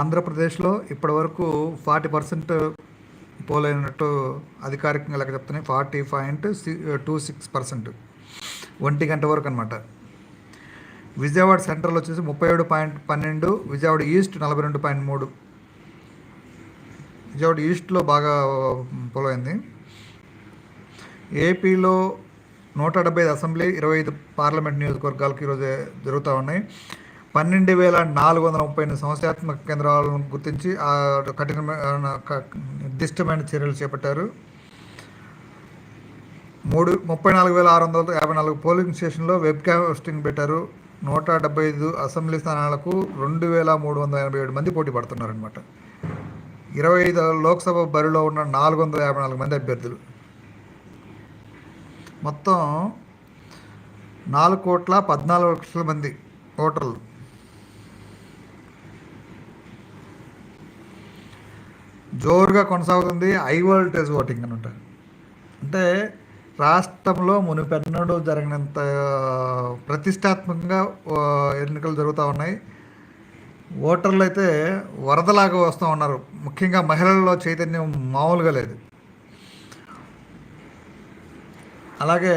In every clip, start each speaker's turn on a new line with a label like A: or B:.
A: ఆంధ్రప్రదేశ్లో ఇప్పటివరకు forty percent పోలైనట్టు అధికారికంగా లెక్క చెప్తున్నాయి. Forty point two six percent. ఒంటి గంట వరకు అనమాట విజయవాడ సెంట్రల్ వచ్చేసి ముప్పై ఏడు పాయింట్ పన్నెండు విజయవాడ ఈస్ట్ నలభై రెండు పాయింట్ మూడు. విజయవాడ ఈస్ట్లో బాగా పోలైంది. ఏపీలో నూట డెబ్బై ఐదు అసెంబ్లీ ఇరవై ఐదు పార్లమెంట్ నియోజకవర్గాలకు ఈరోజు జరుగుతూ ఉన్నాయి. పన్నెండు వేల నాలుగు వందల ముప్పై ఎనిమిది సంస్థాత్మక కేంద్రాలను గుర్తించి కఠినమైన నిర్దిష్టమైన చర్యలు చేపట్టారు. మూడు ముప్పై నాలుగు వేల ఆరు వందల యాభై నాలుగు పోలింగ్ స్టేషన్లో వెబ్ కాస్టింగ్ పెట్టారు. నూట డెబ్బై ఐదు అసెంబ్లీ స్థానాలకు రెండు వేల మూడు వందల ఎనభై ఏడు మంది పోటీ పడుతున్నారనమాట ఇరవై ఐదు లోక్సభ బరిలో ఉన్న నాలుగు వందల యాభై నాలుగు మంది అభ్యర్థులు. మొత్తం నాలుగు కోట్ల పద్నాలుగు లక్షల మంది ఓటర్లు. జోరుగా కొనసాగుతుంది. హై వోల్టేజ్ ఓటింగ్ అని ఉంటారు. అంటే రాష్ట్రంలో మునిపెన్నడు జరిగినంత ప్రతిష్టాత్మకంగా ఎన్నికలు జరుగుతూ ఉన్నాయి. ఓటర్లు అయితే వరదలాగా వస్తూ ఉన్నారు. ముఖ్యంగా మహిళల్లో చైతన్యం మామూలుగా లేదు. అలాగే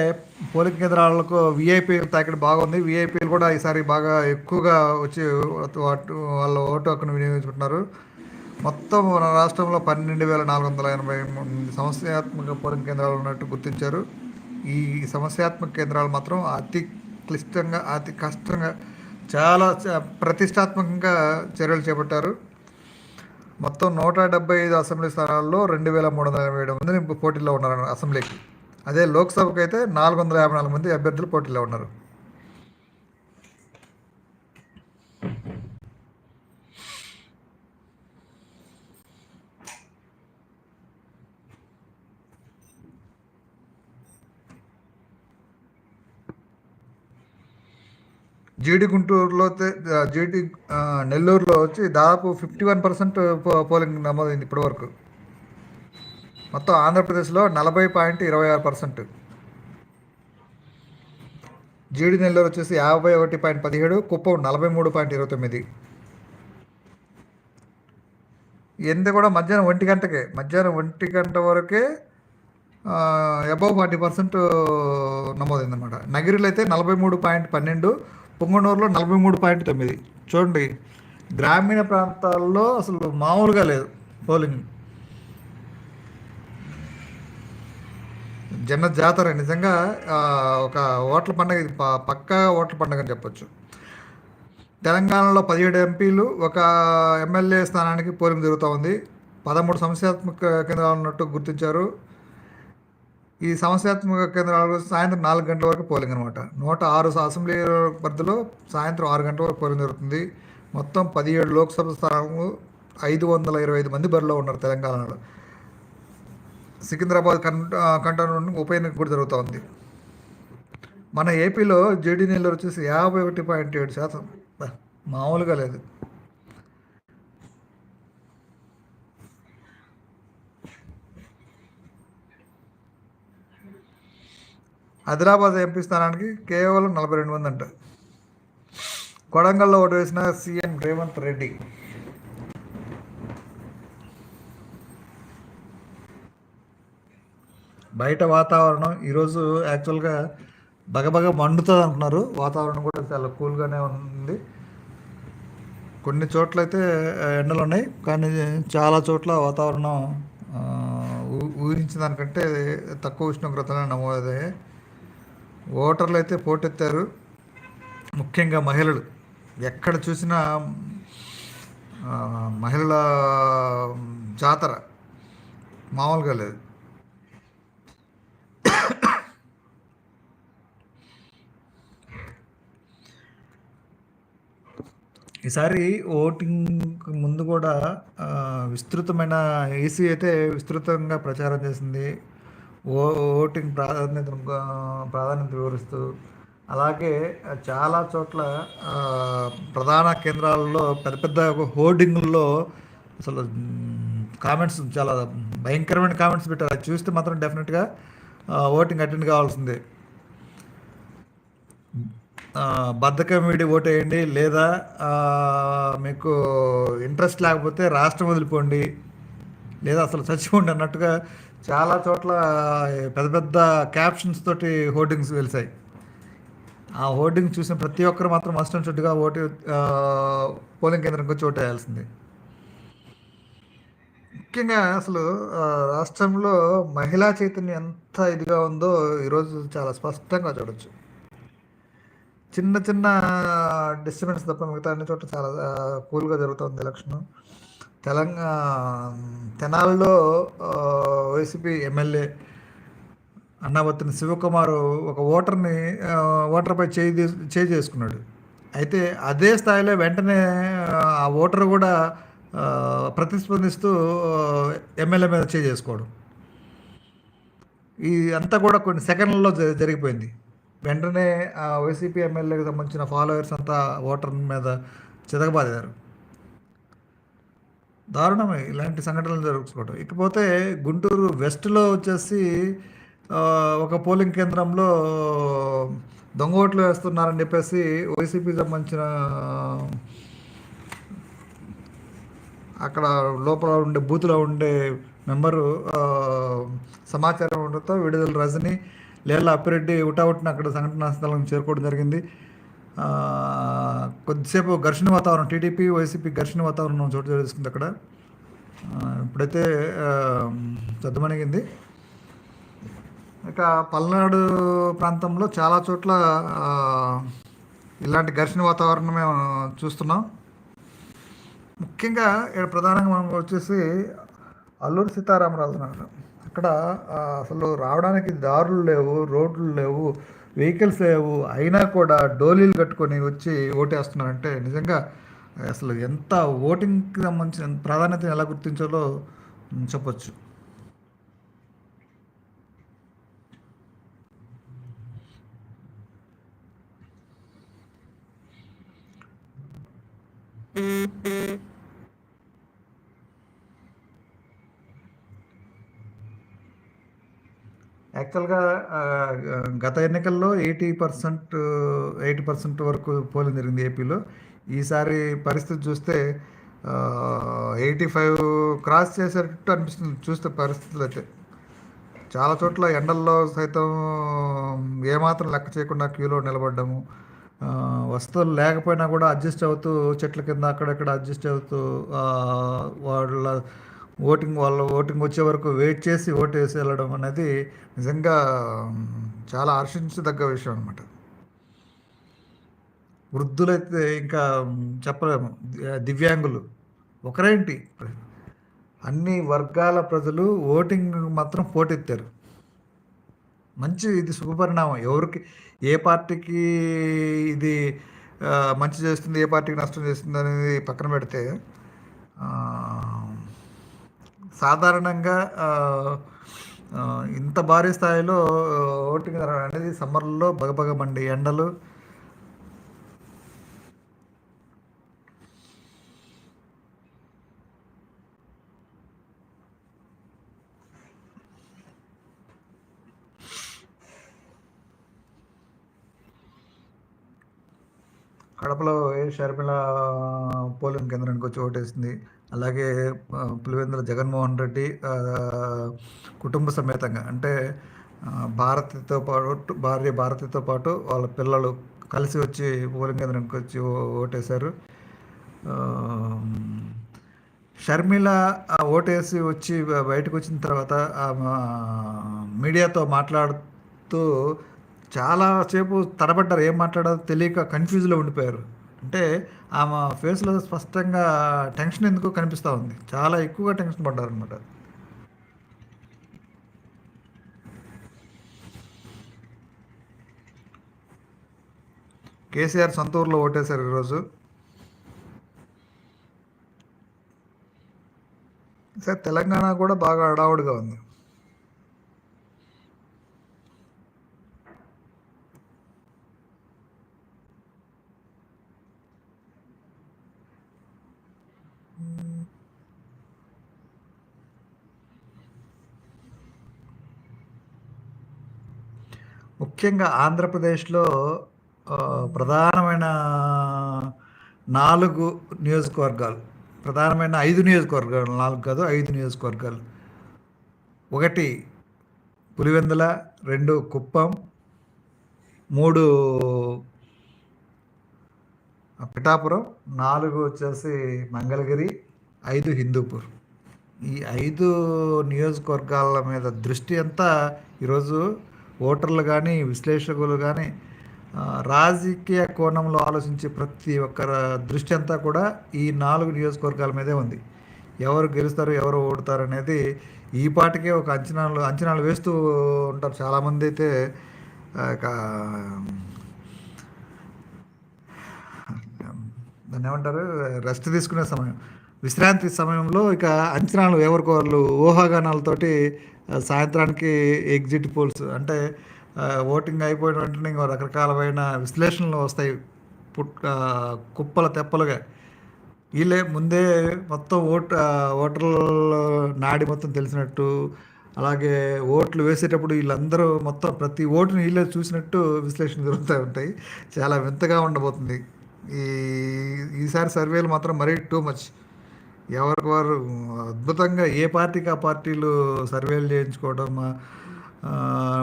A: పోలింగ్ కేంద్రాలకు విఐపీ తాకిడి బాగుంది. విఐపీలు కూడా ఈసారి బాగా ఎక్కువగా వచ్చి వాటు వాళ్ళ ఓటు హక్కును వినియోగించుకుంటున్నారు. మొత్తం మన రాష్ట్రంలో పన్నెండు వేల నాలుగు వందల ఎనభై మూడు సమస్యాత్మక పోలింగ్ కేంద్రాలు ఉన్నట్టు గుర్తించారు. ఈ సమస్యాత్మక కేంద్రాలు మాత్రం అతి క్లిష్టంగా అతి కష్టంగా చాలా ప్రతిష్టాత్మకంగా చర్యలు చేపట్టారు. మొత్తం నూట డెబ్బై ఐదు అసెంబ్లీ స్థానాల్లో రెండు వేల మూడు వందల ఎనభై ఏడు మంది పోటీలో ఉన్నారు అసెంబ్లీకి. అదే లోక్సభకు అయితే నాలుగు వందల యాభై నాలుగు మంది అభ్యర్థులు పోటీలో ఉన్నారు. జీడి గుంటూరులో అయితే- జీడి నెల్లూరులో వచ్చి దాదాపు ఫిఫ్టీ వన్ పర్సెంట్ పోలింగ్ నమోదైంది ఇప్పటివరకు. మొత్తం ఆంధ్రప్రదేశ్లో నలభై పాయింట్ ఇరవై ఆరు పర్సెంట్. జీడి నెల్లూరు వచ్చేసి యాభై ఒకటి పాయింట్ పదిహేడు కుప్పం నలభై మూడు పాయింట్ ఇరవై తొమ్మిది. ఎంత కూడా మధ్యాహ్నం ఒంటి గంటకే మధ్యాహ్నం ఒంటి గంట వరకే అబౌవ్ ఫార్టీ పర్సెంట్ నమోదైందన్నమాట. నగిరిలో అయితే నలభై మూడు పాయింట్ పన్నెండు పొంగనూరులో నలభై మూడు పాయింట్ తొమ్మిది. చూడండి గ్రామీణ ప్రాంతాల్లో అసలు మామూలుగా లేదు పోలింగ్. జన జాతర నిజంగా ఒక ఓట్ల పండుగ ఇది. పక్కా ఓట్ల పండుగ అని చెప్పొచ్చు. తెలంగాణలో పదిహేడు ఎంపీలు ఒక ఎమ్మెల్యే స్థానానికి పోలింగ్ జరుగుతూ ఉంది. పదమూడు సంస్థాత్మక కేంద్రాలు ఉన్నట్టు గుర్తించారు. ఈ సమస్యాత్మక కేంద్రాలు సాయంత్రం నాలుగు గంటల వరకు పోలింగ్ అనమాట నూట ఆరు అసెంబ్లీ పరిధిలో సాయంత్రం ఆరు గంటల వరకు పోలింగ్ జరుగుతుంది. మొత్తం పదిహేడు లోక్సభ స్థానాలు ఐదు వందల ఇరవై ఐదు మంది బరిలో ఉన్నారు తెలంగాణలో. సికింద్రాబాద్ కన్ కంటోన్మెంట్ ఉప ఎన్నిక కూడా జరుగుతుంది. మన ఏపీలో జేడీ నెల్లూరు వచ్చేసి యాభై ఒకటి పాయింట్ ఏడు శాతం. మామూలుగా లేదు. ఆదిలాబాద్ ఎంపీ స్థానానికి కేవలం నలభై రెండు మంది అంట. కొడంగల్లో ఓటు వేసిన సీఎం రేవంత్ రెడ్డి. బయట వాతావరణం ఈరోజు యాక్చువల్గా బగబగ మండుతుంది అంటున్నారు వాతావరణం కూడా చాలా కూల్గానే ఉంది. కొన్ని చోట్ల అయితే ఎండలు ఉన్నాయి కానీ చాలా చోట్ల వాతావరణం ఊహించిన దానికంటే తక్కువ ఉష్ణోగ్రతనే నమోదయ్యాయి. ఓటర్లు అయితే పోటెత్తారు. ముఖ్యంగా మహిళలు. ఎక్కడ చూసినా మహిళల జాతర మామూలుగా లేదు. ఈసారి ఓటింగ్ ముందు కూడా విస్తృతమైన ఏసీ అయితే విస్తృతంగా ప్రచారం చేసింది. ఓ ఓటింగ్ ప్రాధాన్యతను ప్రాధాన్యత వివరిస్తూ అలాగే చాలా చోట్ల ప్రధాన కేంద్రాలలో పెద్ద పెద్ద హోర్డింగుల్లో అసలు కామెంట్స్ చాలా భయంకరమైన కామెంట్స్ పెట్టారు. అది చూస్తే మాత్రం డెఫినెట్గా ఓటింగ్ అటెండ్ కావాల్సిందే. బద్ధకం వీడి ఓటేయండి లేదా మీకు ఇంట్రెస్ట్ లేకపోతే రాష్ట్రం వదిలిపోండి లేదా అసలు చచ్చిపోండి అన్నట్టుగా చాలా చోట్ల పెద్ద పెద్ద క్యాప్షన్స్ తోటి హోర్డింగ్స్ వెలిసాయి. ఆ హోర్డింగ్ చూసిన ప్రతి ఒక్కరు మాత్రం మస్ట్ అండ్ షుడ్గా ఓటు పోలింగ్ కేంద్రంకి వచ్చి ఓటు వేయాల్సింది ముఖ్యంగా అసలు రాష్ట్రంలో మహిళా చైతన్యం ఎంత ఇదిగా ఉందో ఈరోజు చాలా స్పష్టంగా చూడొచ్చు. చిన్న చిన్న డిస్టర్బెన్స్ తప్ప మిగతా అన్ని చోట్ల చాలా కూల్గా జరుగుతుంది ఎలక్షన్. తెలంగాణ తెనాలిలో వైసీపీ ఎమ్మెల్యే అన్నాబత్తిన శివకుమారు ఒక ఓటర్ని ఓటర్పై చేయి తీసు- చేయి చేసుకున్నాడు. అయితే అదే స్థాయిలో వెంటనే ఆ ఓటర్ కూడా ప్రతిస్పందిస్తూ ఎమ్మెల్యే మీద చేయి చేసుకోవడం. ఈ అంతా కూడా కొన్ని సెకండ్లలో జ- జరిగిపోయింది. వెంటనే ఆ వైసీపీ ఎమ్మెల్యేకి సంబంధించిన ఫాలోవర్స్ అంతా ఓటర్ మీద చితకబాదారు. దారుణమే ఇలాంటి సంఘటనలు జరుపుకోవడం ఇకపోతే గుంటూరు వెస్ట్లో వచ్చేసి ఒక పోలింగ్ కేంద్రంలో దొంగ ఓట్లు వేస్తున్నారని చెప్పేసి వైసీపీ సంబంధించిన అక్కడ లోపల ఉండే బూత్లో ఉండే మెంబరు సమాచారం ఉండడంతో విడుదల రజని లేలా అప్పిరెడ్డి ఉటావుట్న అక్కడ సంఘటనా స్థలం చేరుకోవడం జరిగింది. కొద్దిసేపు ఘర్షణ వాతావరణం టీడీపీ వైసీపీ ఘర్షణ వాతావరణం చోటు చేసుకుంది అక్కడ. ఇప్పుడైతే ఆ, ఇక పల్నాడు ప్రాంతంలో చాలా చోట్ల ఇలాంటి ఘర్షణ వాతావరణం మేము చూస్తున్నాం. ముఖ్యంగా ఇక్కడ ప్రధానంగా మనం వచ్చేసి అల్లూరు సీతారామరాజు నగరం. అక్కడ అసలు రావడానికి దారులు లేవు రోడ్లు లేవు. వెహికల్స్ లేవు అయినా కూడా డోలీలు కట్టుకొని వచ్చి ఓటేస్తున్నారంటే నిజంగా అసలు ఎంత ఓటింగ్కి సంబంధించిన ప్రాధాన్యతను ఎలా గుర్తించాలో చెప్పచ్చు Mm-hmm. యాక్చువల్గా గత ఎన్నికల్లో ఎయిటీ పర్సెంట్ ఎయిటీ పర్సెంట్ వరకు పోలింగ్ జరిగింది ఏపీలో. ఈసారి పరిస్థితి చూస్తే ఎయిటీ ఫైవ్ క్రాస్ చేసేటట్టు అనిపిస్తుంది చూస్తే పరిస్థితులు అయితే. చాలా చోట్ల ఎండల్లో సైతం ఏమాత్రం లెక్క చేయకుండా క్యూలో నిలబడ్డము. వస్తువులు లేకపోయినా కూడా అడ్జస్ట్ అవుతూ చెట్ల కింద అక్కడక్కడ అడ్జస్ట్ అవుతూ వాళ్ళ ఓటింగ్ వాళ్ళ ఓటింగ్ వచ్చే వరకు వెయిట్ చేసి ఓటు వేసి వెళ్ళడం అనేది నిజంగా చాలా హర్షించదగ్గ విషయం అనమాట వృద్ధులైతే ఇంకా చెప్పలేము. దివ్యాంగులు ఒకరేంటి? అన్ని వర్గాల ప్రజలు ఓటింగ్ మాత్రం పోటెత్తారు. మంచి ఇది శుభపరిణామం. ఎవరికి ఏ పార్టీకి ఇది మంచి చేస్తుంది ఏ పార్టీకి నష్టం చేస్తుంది అనేది పక్కన పెడితే సాధారణంగా ఇంత భారీ స్థాయిలో ఓటింగ్ అనేది సమ్మర్లో బగబగమండి ఎండలు. కడపలో షర్మిల పోలింగ్ కేంద్రానికి వచ్చి ఓటేసింది. అలాగే పులివెందుల జగన్మోహన్ రెడ్డి కుటుంబ సమేతంగా అంటే భారతితో పాటు భార్య భారతితో పాటు వాళ్ళ పిల్లలు కలిసి వచ్చి పోలింగ్ కేంద్రానికి వచ్చి ఓటేశారు. షర్మిల ఓటేసి వచ్చి బయటకు వచ్చిన తర్వాత మీడియాతో మాట్లాడుతూ చాలాసేపు తడబడ్డారు ఏం మాట్లాడాలో తెలియక కన్ఫ్యూజ్లో ఉండిపోయారు. అంటే ఆమె ఫేస్లో స్పష్టంగా టెన్షన్ ఎందుకో కనిపిస్తూ ఉంది. చాలా ఎక్కువగా టెన్షన్ పడ్డారనమాట కేసీఆర్ సొంతూరులో ఓటేశారు ఈరోజు. సార్ తెలంగాణ కూడా బాగా హడావుడిగా ఉంది. ముఖ్యంగా ఆంధ్రప్రదేశ్లో ప్రధానమైన నాలుగు నియోజకవర్గాలు ప్రధానమైన ఐదు నియోజకవర్గాలు నాలుగు కాదు ఐదు నియోజకవర్గాలు. ఒకటి పులివెందుల రెండు కుప్పం మూడు పిఠాపురం నాలుగు వచ్చేసి మంగళగిరి ఐదు హిందూపూర్. ఈ ఐదు నియోజకవర్గాల మీద దృష్టి అంతా ఈరోజు ఓటర్లు కానీ విశ్లేషకులు కానీ రాజకీయ కోణంలో ఆలోచించే ప్రతి ఒక్కరి దృష్టి అంతా కూడా ఈ నాలుగు నియోజకవర్గాల మీదే ఉంది. ఎవరు గెలుస్తారు ఎవరు ఓడతారు అనేది ఈ పాటికే ఒక అంచనాలు అంచనాలు వేస్తూ ఉంటారు చాలామంది అయితే ఆ, ఇక దాన్ని ఏమంటారు? రెస్ట్ తీసుకునే సమయం. విశ్రాంతి సమయంలో ఇక అంచనాలు ఎవరికోళ్ళు ఊహాగానాలతోటి సాయంత్రానికి ఎగ్జిట్ పోల్స్ అంటే ఓటింగ్ అయిపోయిన వెంటనే ఇంకో రకరకాలమైన విశ్లేషణలు వస్తాయి. పుట్ కుప్పల తెప్పలుగా. వీళ్ళే ముందే మొత్తం ఓట్ ఓటర్ల నాడి మొత్తం తెలిసినట్టు అలాగే ఓట్లు వేసేటప్పుడు వీళ్ళందరూ మొత్తం ప్రతి ఓటుని వీళ్ళే చూసినట్టు విశ్లేషణ జరుగుతూ ఉంటాయి. చాలా వింతగా ఉండబోతుంది. ఈ ఈసారి సర్వేలు మాత్రం మరీ టూ మచ్. ఎవరికి వారు అద్భుతంగా ఏ పార్టీకి ఆ పార్టీలు సర్వేలు చేయించుకోవడం మా-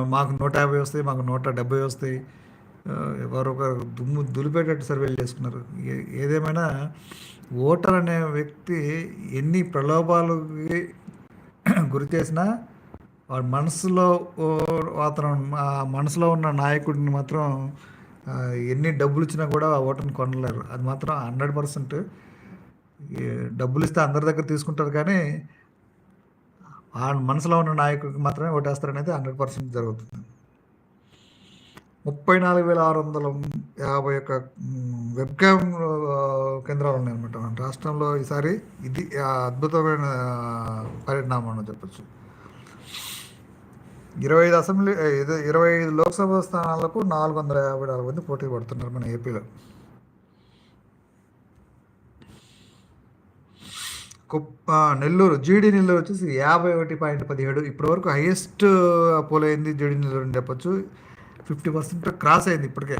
A: మాకు నూట యాభై వస్తాయి మాకు నూట డెబ్బై వస్తాయి. ఎవరు ఒక దుమ్ము దులిపేటట్టు సర్వేలు చేసుకున్నారు. ఏదేమైనా ఓటర్ అనే వ్యక్తి ఎన్ని ప్రలోభాలకి గురి చేసినా వాడు మనసులో అతను మనసులో ఉన్న నాయకుడిని మాత్రం ఎన్ని డబ్బులు ఇచ్చినా కూడా ఓటర్ని కొనలేరు. అది మాత్రం హండ్రెడ్ పర్సెంట్. డబ్బులు ఇస్తే అందరి దగ్గర తీసుకుంటారు కానీ ఆ మనసులో ఉన్న నాయకుడికి మాత్రమే ఓటేస్తారనేది హండ్రెడ్ పర్సెంట్ జరుగుతుంది. ముప్పై నాలుగు వేల ఆరు వందల యాభై ఒక్క వెబ్కామ్ కేంద్రాలు ఉన్నాయన్నమాట. మన రాష్ట్రంలో ఈసారి ఇది అద్భుతమైన పరిణామం అని చెప్పచ్చు. ఇరవై ఐదు అసెంబ్లీ ఇది ఇరవై ఐదు లోక్సభ స్థానాలకు నాలుగు వందల యాభై నాలుగు మంది పోటీ పడుతున్నారు మన ఏపీలో. కుప్ప నెల్లూరు జీడి నెల్లూరు వచ్చేసి యాభై ఒకటి పాయింట్ పదిహేడు ఇప్పటివరకు హైయెస్ట్ పోల్ అయింది జీడి నెల్లూరు అని చెప్పొచ్చు. ఫిఫ్టీ పర్సెంట్ క్రాస్ అయింది ఇప్పటికే.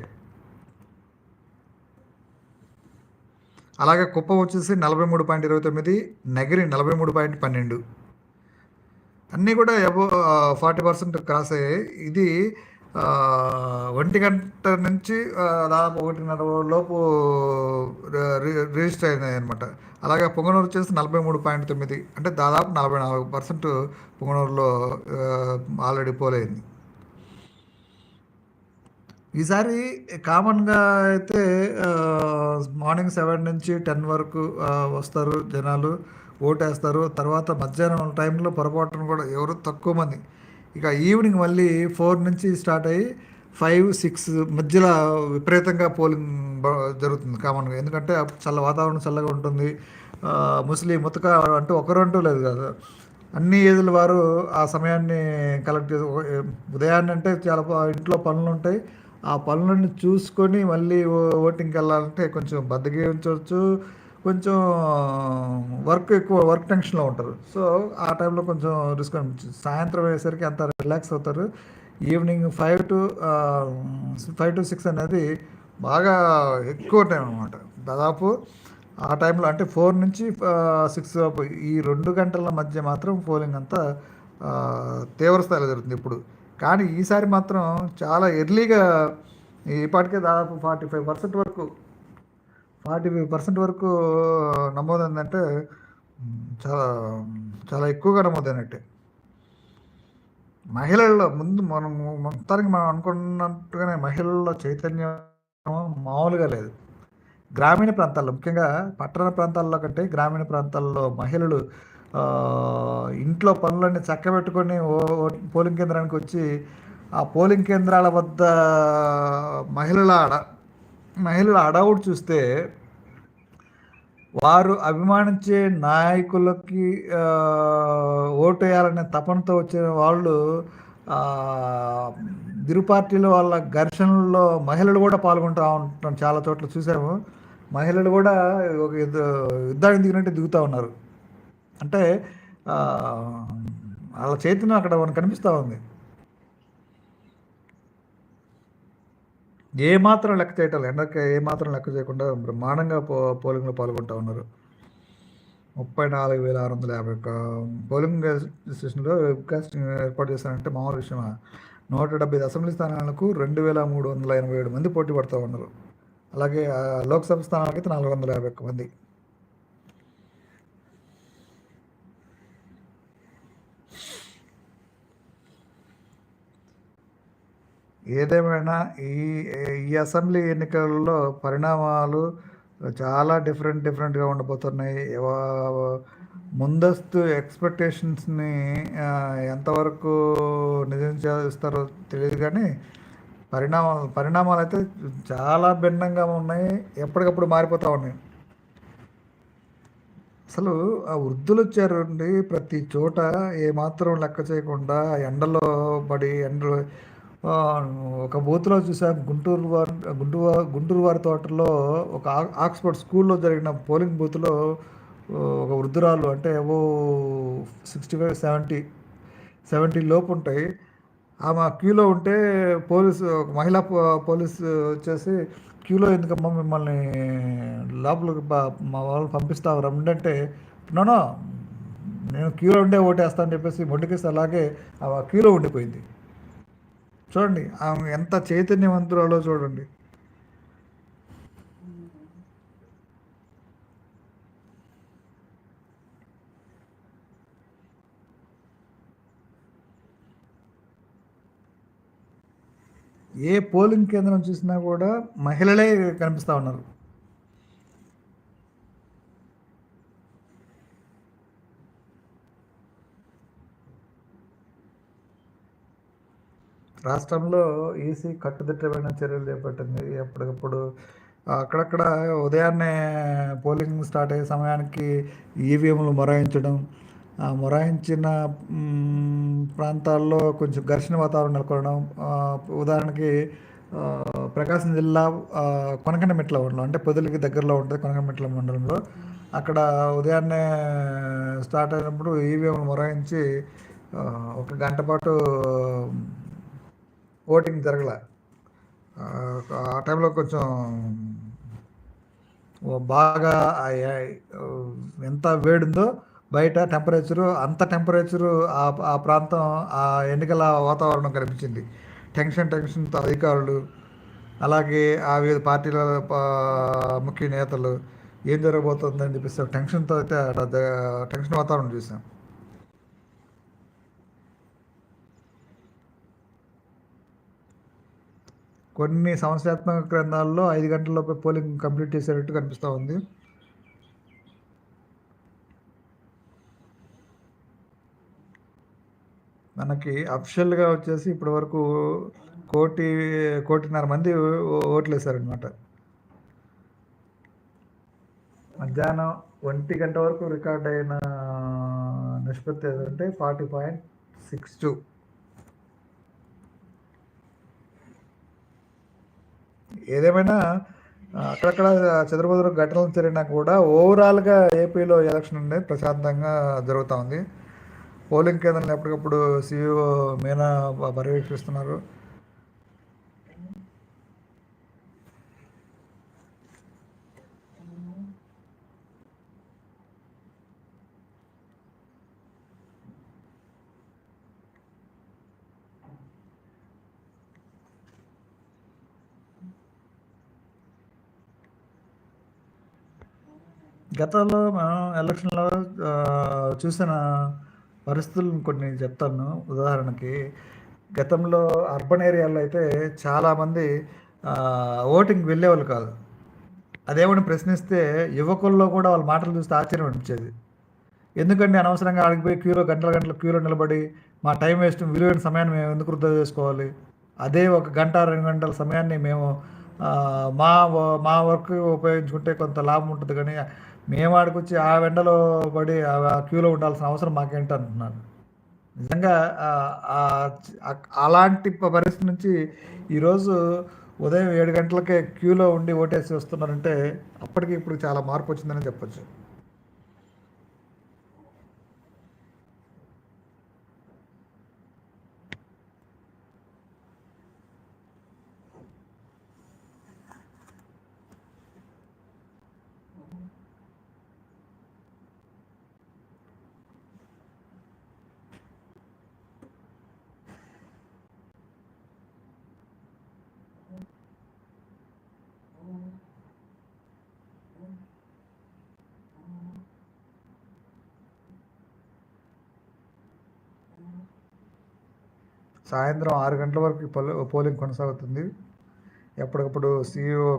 A: అలాగే కుప్పం వచ్చేసి నలభై మూడు పాయింట్ ఇరవై తొమ్మిది నగిరి నలభై మూడు పాయింట్ పన్నెండు. అన్నీ కూడా ఎబో ఫార్టీ పర్సెంట్ క్రాస్ అయ్యాయి. ఇది ఒంటి గంట నుంచి దాదాపు ఒకటిన్నర లోపు రి- రిజిస్టర్ అయినాయి అనమాట అలాగే పొంగనూరు వచ్చేసి నలభై మూడు పాయింట్ తొమ్మిది అంటే దాదాపు నలభై నాలుగు పర్సెంట్ పొంగనూరులో ఆల్రెడీ పోలైంది. ఈసారి కామన్గా అయితే మార్నింగ్ సెవెన్ నుంచి టెన్ వరకు వస్తారు జనాలు. ఓటేస్తారు. తర్వాత మధ్యాహ్నం టైంలో పొరపాటును కూడా ఎవరు తక్కువ మంది. ఇక ఈవినింగ్ మళ్ళీ ఫోర్ నుంచి స్టార్ట్ అయ్యి ఫైవ్ సిక్స్ మధ్యలో విపరీతంగా పోలింగ్ జరుగుతుంది కామన్గా. ఎందుకంటే చల్ల వాతావరణం చల్లగా ఉంటుంది. ముస్లిం ముతక అంటూ ఒకరంటూ లేదు కదా. అన్ని ఏజ్ల వారు ఆ సమయాన్ని కలెక్ట్ చేసి ఉదయాన్నే అంటే చాలా ఇంట్లో పనులు ఉంటాయి. ఆ పనులను చూసుకొని మళ్ళీ ఓటింగ్కి వెళ్ళాలంటే కొంచెం బద్దగించవచ్చు కొంచెం వర్క్ ఎక్కువ వర్క్ టెన్షన్లో ఉంటారు. సో ఆ టైంలో కొంచెం రిస్క్ అనిపించింది. సాయంత్రం అయ్యేసరికి అంత రిలాక్స్ అవుతారు. Evening five to five to six అనేది బాగా ఎక్కువ టైం అనమాట దాదాపు ఆ టైంలో అంటే ఫోర్ నుంచి సిక్స్ ఈ రెండు గంటల మధ్య మాత్రం పోలింగ్ అంతా తీవ్ర స్థాయిలో జరుగుతుంది ఇప్పుడు. కానీ ఈసారి మాత్రం చాలా ఎర్లీగా ఇప్పటికే దాదాపు ఫార్టీ ఫైవ్ పర్సెంట్ వరకు ఫార్టీ ఫైవ్ పర్సెంట్ వరకు నమోదైందంటే చాలా చాలా ఎక్కువగా నమోదైనట్టే. మహిళల్లో ముందు మనం మొత్తానికి మనం అనుకున్నట్టుగానే మహిళల్లో చైతన్యం మామూలుగా లేదు. గ్రామీణ ప్రాంతాల్లో ముఖ్యంగా పట్టణ ప్రాంతాల్లో కంటే గ్రామీణ ప్రాంతాల్లో మహిళలు ఇంట్లో పనులన్నీ చక్కబెట్టుకొని ఓ- పోలింగ్ కేంద్రానికి వచ్చి ఆ పోలింగ్ కేంద్రాల వద్ద మహిళల ఆడ మహిళల అడవుడు చూస్తే వారు అభిమానించే నాయకులకి ఓటు వేయాలనే తపనతో వచ్చిన వాళ్ళు ఇరు పార్టీల వాళ్ళ ఘర్షణల్లో మహిళలు కూడా పాల్గొంటూ ఉంటాం చాలా చోట్ల చూసాము. మహిళలు కూడా ఒక యుద్ధానికి దిగినట్టు దిగుతూ ఉన్నారు. అంటే వాళ్ళ చైతన్యం అక్కడ మనకు కనిపిస్తూ ఉంది. ఏ మాత్రం లెక్క చేయటం ఎండక ఏ మాత్రం లెక్క చేయకుండా బ్రహ్మాండంగా పో పోలింగ్లో పాల్గొంటూ ఉన్నారు. ముప్పై నాలుగు వేల ఆరు వందల యాభై ఒక్క పోలింగ్ స్టేషన్లో వెబ్కాస్టింగ్ ఏర్పాటు చేశారంటే మామూలు విషయమా? నూట డెబ్బై అసెంబ్లీ స్థానాలకు రెండు వేల మూడు వందల ఎనభై ఏడు మంది పోటీ పడుతూ ఉన్నారు. అలాగే లోక్సభ స్థానాలకైతే నాలుగు వందల యాభై ఒక్క మంది. ఏదేమైనా ఈ ఈ అసెంబ్లీ ఎన్నికల్లో పరిణామాలు చాలా డిఫరెంట్ డిఫరెంట్గా ఉండబోతున్నాయి. ముందస్తు ఎక్స్పెక్టేషన్స్ని ఎంతవరకు నిజం చేస్తారో తెలియదు కానీ పరిణామాలు పరిణామాలు అయితే చాలా భిన్నంగా ఉన్నాయి. ఎప్పటికప్పుడు మారిపోతూ ఉన్నాయి. అసలు ఆ వృద్ధులు వచ్చారండి ప్రతి చోట ఏమాత్రం లెక్క చేయకుండా ఎండలో పడి ఎండలో ఒక బూత్లో చూసాం గుంటూరు వారి గుంటూరు గుంటూరు వారి తోటలో ఒక ఆక్స్ఫర్డ్ స్కూల్లో జరిగిన పోలింగ్ బూత్లో ఒక వృద్ధురాలు అంటే ఏవో సిక్స్టీ ఫైవ్ సెవెంటీ సెవెంటీ లోపు ఉంటాయి. ఆమె క్యూలో ఉంటే పోలీసు ఒక మహిళా పోలీస్ పోలీసు వచ్చేసి క్యూలో ఎందుకమ్మా మిమ్మల్ని లోపలికి మా వాళ్ళు పంపిస్తావు? రమ్మంటే నోనో నేను క్యూలో ఉండే ఓటేస్తాను చెప్పేసి మొండికేసి అలాగే ఆ క్యూలో ఉండిపోయింది. చూడండి ఆమె ఎంత చైతన్యవంతురాలో చూడండి. ఏ పోలింగ్ కేంద్రం చూసినా కూడా మహిళలే కనిపిస్తూ ఉన్నారు. రాష్ట్రంలో ఈసీ కట్టుదిట్టమైన చర్యలు చేపట్టింది. ఎప్పటికప్పుడు అక్కడక్కడ ఉదయాన్నే పోలింగ్ స్టార్ట్ అయ్యే సమయానికి ఈవీఎంలు మొరాయించడం మొరాయించిన ప్రాంతాల్లో కొంచెం ఘర్షణ వాతావరణం నెలకొనడం ఉదాహరణకి ప్రకాశం జిల్లా కొనకనమిట్ల మండలం అంటే పొదులకి దగ్గరలో ఉంటుంది కొనకనమిట్ల మండలంలో. అక్కడ ఉదయాన్నే స్టార్ట్ అయినప్పుడు ఈవీఎంలు మొరాయించి ఒక గంట పాటు ఓటింగ్ జరగల. ఆ, టైంలో కొంచెం బాగా ఎంత వేడిందో బయట టెంపరేచరు అంత టెంపరేచరు ఆ ఆ ప్రాంతం ఆ ఎన్నికల వాతావరణం కనిపించింది. టెన్షన్ టెన్షన్తో అధికారులు అలాగే ఆ వివిధ పార్టీల ముఖ్య నేతలు ఏం జరగబోతుందని చెప్పేసి టెన్షన్తో అయితే టెన్షన్ వాతావరణం చూసాం. కొన్ని సంవత్సరాత్మక గ్రంథాల్లో ఐదు గంటలలోపే పోలింగ్ కంప్లీట్ చేసేటట్టు కనిపిస్తూ ఉంది. మనకి అఫిషియల్గా వచ్చేసి ఇప్పటి వరకు కోటి కోటిన్నర మంది ఓట్లు వేశారనమాట మధ్యాహ్నం ఒంటి గంట వరకు రికార్డ్ అయిన నిష్పత్తి ఏదంటే ఫార్టీ పాయింట్ సిక్స్ టూ. ఏదేమైనా అక్కడక్కడ చంద్రబాబు ఘటనలు జరిగినా కూడా ఓవరాల్గా ఏపీలో ఎలక్షన్ అనేది ప్రశాంతంగా జరుగుతూ ఉంది. పోలింగ్ కేంద్రాలు ఎప్పటికప్పుడు సీఈఓ మీనా పర్యవేక్షిస్తున్నారు. గతంలో మనం ఎలక్షన్లో చూసిన పరిస్థితులను కొన్ని చెప్తాను. ఉదాహరణకి గతంలో అర్బన్ ఏరియాలో అయితే చాలామంది ఓటింగ్ వెళ్ళేవాళ్ళు కాదు. అదేమని ప్రశ్నిస్తే యువకుల్లో కూడా వాళ్ళ మాటలు చూస్తే ఆశ్చర్యం అనిపించేది. ఎందుకంటే అనవసరంగా ఆడిపోయి క్యూలో గంటల గంటల క్యూలో నిలబడి మా టైం వేస్ట్ విలువైన సమయాన్ని మేము ఎందుకు వృద్ధి చేసుకోవాలి? అదే ఒక గంట రెండు గంటల సమయాన్ని మేము మా వ- మా వర్క్ ఉపయోగించుకుంటే కొంత లాభం ఉంటుంది కానీ మేము ఆడికొచ్చి ఆ వెండలో పడి ఆ క్యూలో ఉండాల్సిన అవసరం మాకేంటి అంటున్నాను నిజంగా అలాంటి పరిస్థితి నుంచి ఈరోజు ఉదయం ఏడు గంటలకే క్యూలో ఉండి ఓటేసి వస్తున్నారంటే అప్పటికి ఇప్పుడు చాలా మార్పు వచ్చిందని చెప్పొచ్చు. సాయంత్రం ఆరు గంటల వరకు పోలింగ్ కొనసాగుతుంది. ఎప్పటికప్పుడు సీఈఓ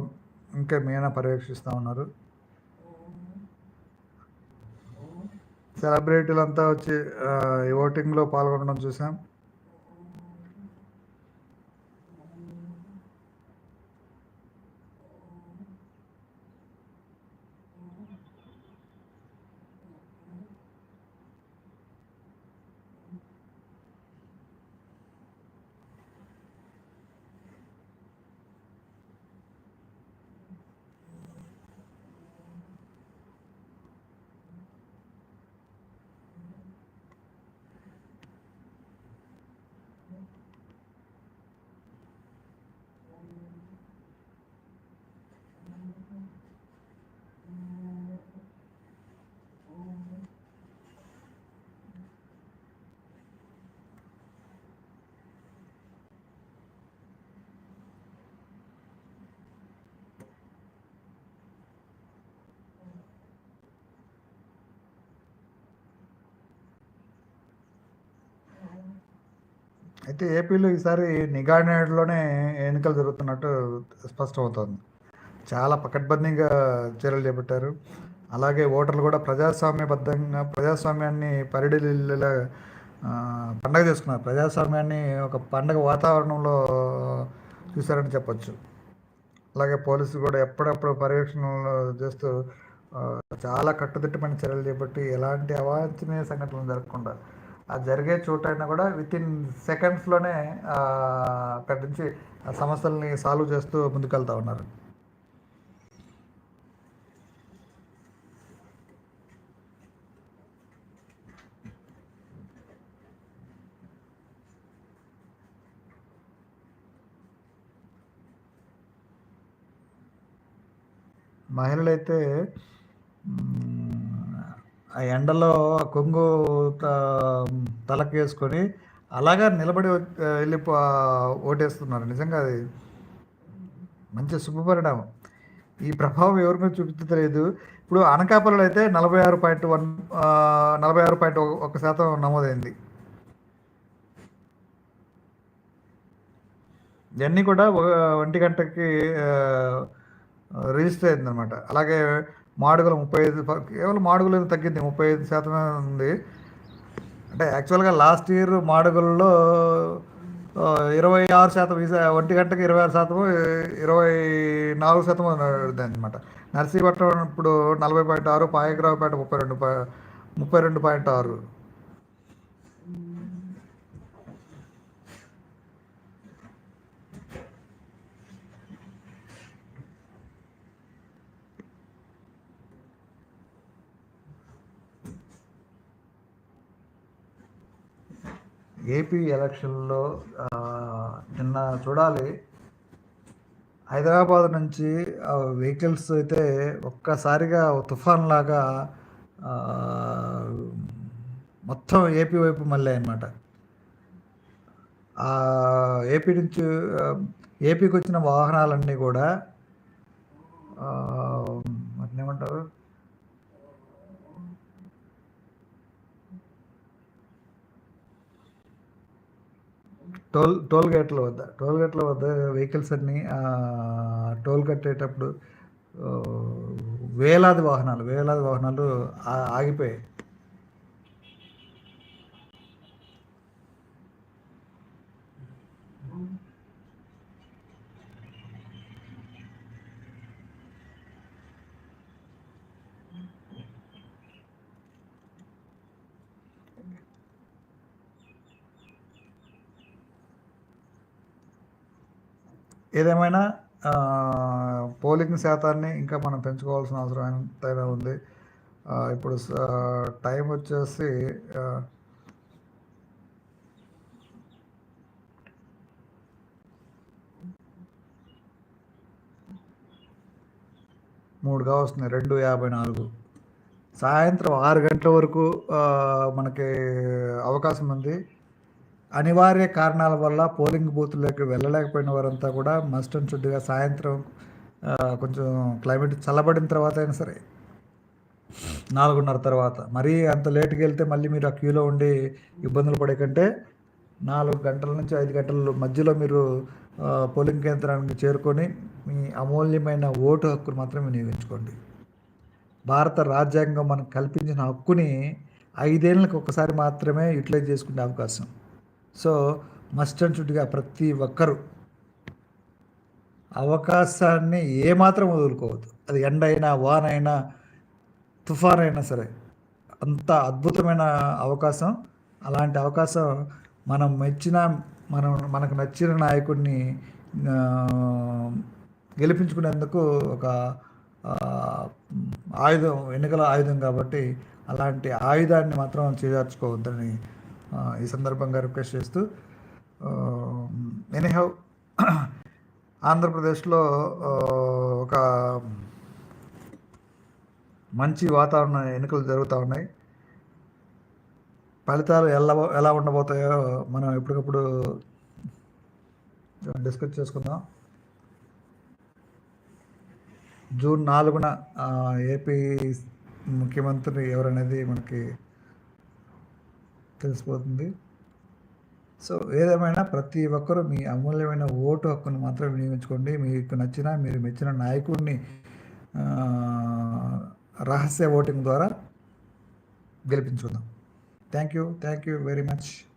A: ఇంకా మీనా పర్యవేక్షిస్తూ ఉన్నారు. సెలబ్రిటీలు అంతా వచ్చి ఓటింగ్లో పాల్గొనడం చూసాం. అయితే ఏపీలో ఈసారి నిఘానేడులోనే ఎన్నికలు జరుగుతున్నట్టు స్పష్టమవుతోంది. చాలా పకడ్బందీగా చర్యలు చేపట్టారు. అలాగే ఓటర్లు కూడా ప్రజాస్వామ్యబద్ధంగా ప్రజాస్వామ్యాన్ని పరిడిలా పండగ చేసుకున్నారు. ప్రజాస్వామ్యాన్ని ఒక పండగ వాతావరణంలో చూశారని చెప్పొచ్చు. అలాగే పోలీసులు కూడా ఎప్పుడప్పుడు పర్యవేక్షణలు చేస్తూ చాలా కట్టుదిట్టమైన చర్యలు చేపట్టి ఎలాంటి అవాంఛనీయ సంఘటనలు జరగకుండా జరిగే చోటైనా కూడా విత్ ఇన్ సెకండ్స్లోనే అక్కడి నుంచి సమస్యల్ని సాల్వ్ చేస్తూ ముందుకెళ్తా ఉన్నారు. మహిళలైతే ఆ ఎండలో కొంగు త- తలకు వేసుకొని అలాగా నిలబడి వెళ్ళి ఓటేస్తున్నారు. నిజంగా అది మంచి శుభపరిణామం. ఈ ప్రభావం ఎవరి మీద చూపించలేదు ఇప్పుడు అనకాపల్లిలో అయితే నలభై ఆరు పాయింట్ వన్ నలభై ఆరు పాయింట్ ఒక శాతం నమోదైంది. ఇవన్నీ కూడా ఒక- ఒంటి గంటకి రిజిస్టర్ అయిందనమాట అలాగే మాడుగులు ముప్పై ఐదు కేవలం మాడుగులు తగ్గింది ముప్పై ఐదు శాతమే ఉంది. అంటే యాక్చువల్గా లాస్ట్ ఇయర్ మాడుగులలో ఇరవై ఆరు శాతం ఒంటి గంటకి ఇరవై ఆరు శాతం ఇరవై నాలుగు శాతం అనమాట నర్సీపట్నం ఇప్పుడు నలభై పాయింట్ ఆరు పాయకరావుపేట ముప్పై రెండు పా ముప్పై రెండు పాయింట్ ఆరు. ఏపీ ఎలక్షన్లో నిన్న చూడాలి హైదరాబాద్ నుంచి ఆ వెహికల్స్ అయితే ఒక్కసారిగా తుఫాన్ లాగా మొత్తం ఏపీ వైపు మళ్ళీ అనమాట ఏపీ నుంచి ఏపీకి వచ్చిన వాహనాలన్నీ కూడా ఆ, వాటిని ఏమంటారు టోల్ టోల్ గేట్ల వద్ద టోల్ గేట్ల వద్ద వెహికల్స్ అన్నీ టోల్ కట్టేటప్పుడు వేలాది వాహనాలు వేలాది వాహనాలు ఆగిపోయాయి. ఏదేమైనా పోలింగ్ శాతాన్ని ఇంకా మనం పెంచుకోవాల్సిన అవసరం ఎంతైనా ఉంది. ఇప్పుడు టైం వచ్చేసి మూడుగా వస్తుంది రెండు యాభై నాలుగు. సాయంత్రం ఆరు గంటల వరకు మనకి అవకాశం ఉంది. అనివార్య కారణాల వల్ల పోలింగ్ బూత్లోకి వెళ్ళలేకపోయిన వారంతా కూడా మస్ట్ అండ్ షుడ్గా సాయంత్రం కొంచెం క్లైమేట్ చల్లబడిన తర్వాత అయినా సరే నాలుగున్నర తర్వాత. మరీ అంత లేట్కి వెళ్తే మళ్ళీ మీరు ఆ క్యూలో ఉండి ఇబ్బందులు పడే కంటే నాలుగు గంటల నుంచి ఐదు గంటల మధ్యలో మీరు పోలింగ్ కేంద్రానికి చేరుకొని మీ అమూల్యమైన ఓటు హక్కును మాత్రం వినియోగించుకోండి. భారత రాజ్యాంగం మనకు కల్పించిన హక్కుని ఐదేళ్ళకి ఒకసారి మాత్రమే యూటిలైజ్ చేసుకునే అవకాశం. సో మస్ట్ అండ్ షుడ్గా ప్రతి ఒక్కరూ అవకాశాన్ని ఏమాత్రం వదులుకోవద్దు. అది ఎండ అయినా వాన అయినా తుఫాన్ అయినా సరే అంత అద్భుతమైన అవకాశం. అలాంటి అవకాశం మనం మెచ్చిన మనం మనకు నచ్చిన నాయకుడిని గెలిపించుకునేందుకు ఒక ఆయుధం ఎన్నికల ఆయుధం కాబట్టి అలాంటి ఆయుధాన్ని మాత్రం చేజార్చుకోవద్దని ఈ సందర్భంగా రిక్వెస్ట్ చేస్తూ ఎనీహౌ ఆంధ్రప్రదేశ్లో ఒక మంచి వాతావరణ ఎన్నికలు జరుగుతూ ఉన్నాయి. ఫలితాలు ఎలా ఎలా ఉండబోతాయో మనం ఎప్పటికప్పుడు డిస్కస్ చేసుకుందాం. జూన్ నాలుగున ఏపీ ముఖ్యమంత్రి ఎవరనేది మనకి తెలిసిపోతుంది. సో ఏదేమైనా ప్రతి ఒక్కరూ మీ అమూల్యమైన ఓటు హక్కును మాత్రం వినియోగించుకోండి. మీకు నచ్చిన మీరు మెచ్చిన నాయకుడిని రహస్య ఓటింగ్ ద్వారా గెలిపించుకుందాం. Thank you. Thank you very much.